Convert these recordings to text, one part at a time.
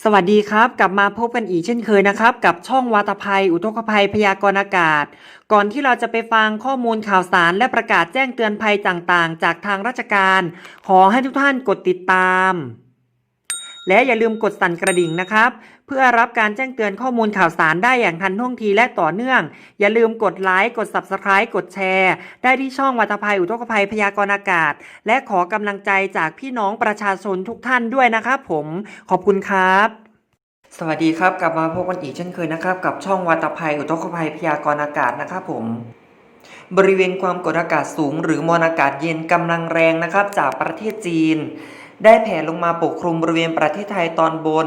สวัสดีครับ กลับมาพบกันอีกเช่นเคยนะครับ กับช่องวาตภัย อุทกภัยพยากรณ์อากาศ ก่อนที่เราจะไปฟังข้อมูลข่าวสารและประกาศแจ้งเตือนภัยต่างๆ จากทางราชการ ขอให้ทุกท่านกดติดตาม และอย่าลืมกดสั่นกระดิ่งนะครับ เพื่อรับการแจ้งเตือนข้อมูลข่าวสารได้อย่างทันท่วงทีและต่อเนื่อง อย่าลืมกดไลค์กด Subscribe กดแชร์ ได้ที่ช่องวัตภัยอุทกภัยพยากรณ์อากาศ และขอกำลังใจจากพี่น้องประชาชนทุกท่านด้วยนะครับผมขอบคุณครับสวัสดีครับ กลับมาพบกันอีกเช่นเคยนะครับ กับช่องวัตภัยอุทกภัยพยากรณ์อากาศนะครับผม บริเวณความกดอากาศสูง หรือมวลอากาศเย็นกำลังแรงนะครับ จากประเทศจีน ได้แผ่ลงมาปกคลุมบริเวณประเทศไทยตอนบน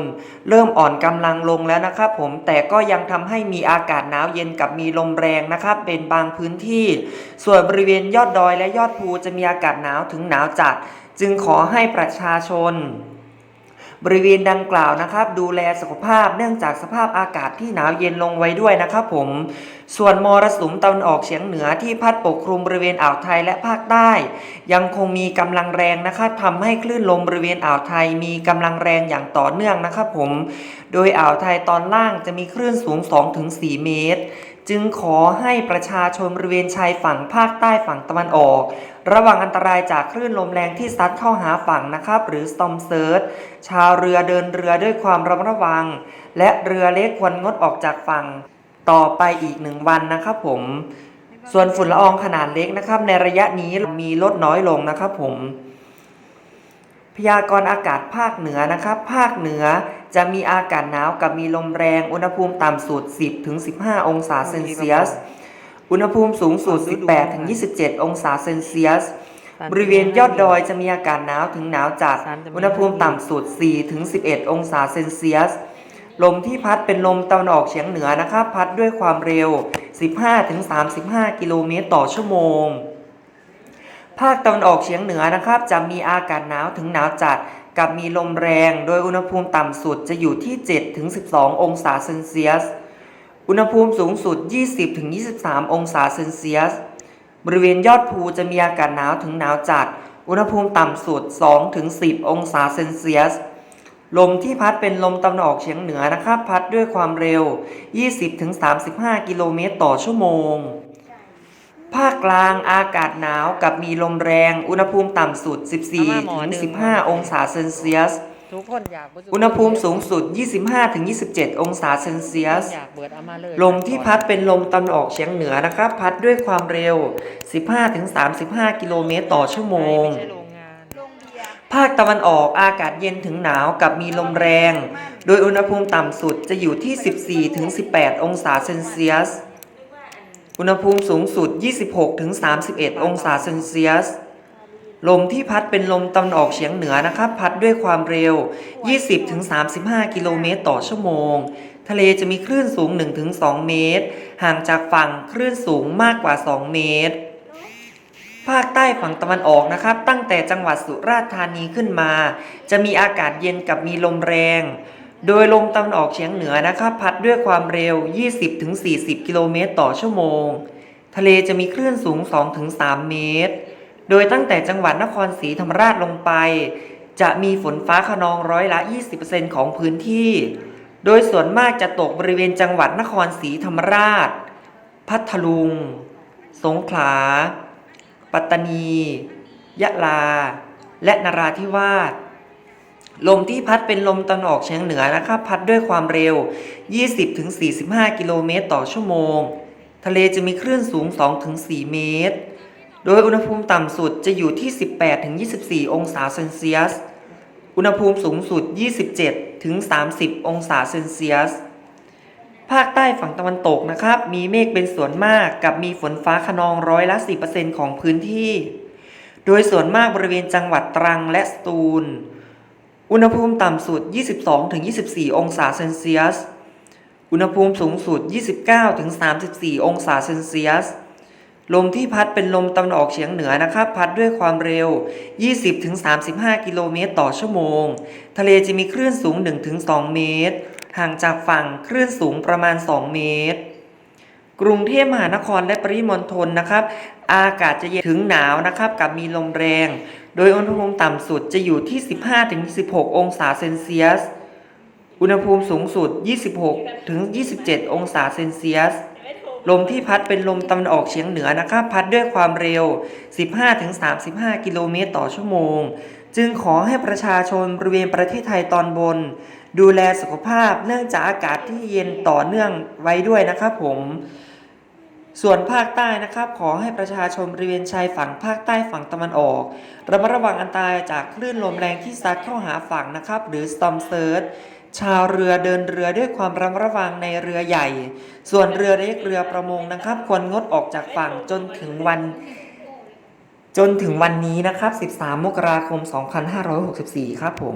เริ่มอ่อนกำลังลงแล้วนะครับผมแต่ก็ยังทำให้มีอากาศหนาวเย็นกับมีลมแรงนะครับเป็นบางพื้นที่ ส่วนบริเวณยอดดอยและยอดภูจะมีอากาศหนาวถึงหนาวจัด จึงขอให้ประชาชน บริเวณดังกล่าวนะครับ ดูแลสุขภาพเนื่องจากสภาพอากาศที่หนาวเย็นลงไว้ด้วยนะครับผม ส่วนมรสุมตะวันออกเฉียงเหนือที่พัดปกคลุมบริเวณอ่าวไทยและภาคใต้ ยังคงมีกำลังแรงนะครับทำให้คลื่นลมบริเวณอ่าวไทยมีกำลังแรงอย่างต่อเนื่องนะครับผม โดยอ่าวไทยตอนล่างจะมีคลื่นสูง 2-4 เมตร จึงขอให้ประชาชนบริเวณชายฝั่งภาคใต้ฝั่งตะวันออก ระวังอันตรายจากคลื่นลมแรงที่ซัดเข้าหาฝั่งนะครับ หรือ storm surge ชาวเรือเดินเรือด้วยความระมัดระวัง และเรือเล็กควรงดออกจากฝั่งต่อไปอีกหนึ่งวันนะครับผม ส่วนฝุ่นละอองขนาดเล็กนะครับ ในระยะนี้มีลดน้อยลงนะครับผม พยากรณ์อากาศภาคเหนือนะครับ ภาคเหนือจะมีอากาศหนาวกับมีลมแรง อุณหภูมิต่ำสุด 10 ถึง 15 องศาเซนเซียส อุณหภูมิสูงสุด 18 ถึง 27 องศาเซนเซียส บริเวณยอดดอยจะมีอากาศหนาวถึงหนาวจัด อุณหภูมิต่ำสุด 4 ถึง 11 องศาเซนเซียส ลมที่พัดเป็นลมตะวันออกเฉียงเหนือนะครับ พัดด้วยความเร็ว 15 ถึง 35 กิโลเมตรต่อชั่วโมง ภาคตะวันออกเฉียงเหนือนะครับ จะมีอากาศหนาวถึงหนาวจัด กับมีลมแรง โดยอุณหภูมิต่ำสุดจะอยู่ที่7ถึง12 องศาเซนเซียส อุณหภูมิสูงสุด 20ถึง23 องศาเซนเซียส บริเวณยอดภูจะมีอากาศหนาวถึงหนาวจัด อุณหภูมิต่ำสุด2ถึง10 องศาเซนเซียส ลมที่พัดเป็นลมตะวันออกเฉียงเหนือนะครับ พัดด้วยความเร็ว 20ถึง35 กิโลเมตรต่อชั่วโมง ภาคกลางอากาศหนาวกับมีลมแรง อุณหภูมิต่ำสุด 14ถึง15 องศาเซนเซียส ทุกคนอยากอุณหภูมิสูงสุด 25ถึง27 องศาเซนเซียส อยากเบิดเอามาเลยลมที่พัดเป็นลมตะวันออกเฉียงเหนือนะครับ พัดด้วยความเร็ว 15ถึง35 กิโลเมตรต่อชั่วโมง ไม่ใช่โรงงานภาคตะวันออกอากาศเย็นถึงหนาวกับมีลมแรง โดยอุณหภูมิต่ำสุดจะอยู่ที่ 14ถึง18 องศาเซนเซียส อุณหภูมิสูงสุด 26ถึง31 องศาเซนเซียส ลมที่พัดเป็นลมตะวันออกเฉียงเหนือนะครับ พัดด้วยความเร็ว 20ถึง35 กิโลเมตรต่อชั่วโมง ทะเลจะมีคลื่นสูง1ถึง2เมตร ห่างจากฝั่งคลื่นสูงมากกว่า 2 เมตร ภาคใต้ฝั่งตะวันออกนะครับ ตั้งแต่จังหวัดสุราษฎร์ธานีขึ้นมา จะมีอากาศเย็นกับมีลมแรง โดยลมตะวันออกเฉียงเหนือนะครับพัดด้วยความเร็ว 20-40 กิโลเมตรต่อชั่วโมง ทะเลจะมีคลื่นสูง 2-3 เมตร โดยตั้งแต่จังหวัดนครศรีธรรมราชลงไป จะมีฝนฟ้าขนองร้อยละ 20%ของพื้นที่ โดยส่วนมากจะตกบริเวณจังหวัดนครศรีธรรมราช พัทลุง สงขลา ปัตตานี ยะลา และนราธิวาส ลมที่พัดเป็นลมตะวันออกเฉียงเหนือนะครับ พัดด้วยความเร็ว 20-45 กิโลเมตรต่อชั่วโมง ทะเลจะมีคลื่นสูง 2-4 เมตร โดยอุณหภูมิต่ำสุดจะอยู่ที่ 18-24 องศาเซนเซียส อุณหภูมิสูงสุด 27-30 องศาเซนเซียส ภาคใต้ฝั่งตะวันตกนะครับ มีเมฆเป็นส่วนมากกับมีฝนฟ้าขนองร้อยละ10%ของพื้นที่ โดยส่วนมากบริเวณจังหวัดตรังและสตูล อุณหภูมิต่ำสุด 22-24 องศาเซนเซียส อุณหภูมิสูงสุด 29-34 องศาเซนเซียส ลมที่พัดเป็นลมตะวันออกเฉียงเหนือนะครับ พัดด้วยความเร็ว 20-35 กิโลเมตรต่อชั่วโมง ทะเลจะมีคลื่นสูง 1-2 เมตร ห่างจากฝั่งคลื่นสูงประมาณ 2 เมตร กรุงเทพมหานครและปริมณฑลนะครับ อากาศจะเย็นถึงหนาวนะครับ กับมีลมแรง โดยอุณหภูมิต่ำสุดจะอยู่ที่ 15-16 องศาเซนเซียส อุณหภูมิสูงสุด 26-27 องศาเซนเซียส ลมที่พัดเป็นลมตะวันออกเฉียงเหนือนะครับ พัดด้วยความเร็ว 15-35 กิโลเมตรต่อชั่วโมง จึงขอให้ประชาชนบริเวณประเทศไทยตอนบน ดูแลสุขภาพเนื่องจากอากาศที่เย็นต่อเนื่องไว้ด้วยนะครับผมส่วนภาคใต้นะครับขอให้ประชาชนบริเวณชายฝั่งภาคใต้ฝั่งตะวันออกระมัดระวังอันตรายจากคลื่นลมแรงที่ซัดเข้าหาฝั่งนะครับ หรือ storm surge ชาวเรือเดินเรือด้วยความระมัดระวังในเรือใหญ่ ส่วนเรือเล็กเรือประมงนะครับ ควรงดออกจากฝั่งจนถึงวัน จนถึงวันนี้นะครับ 13 มกราคม 2564 ครับผม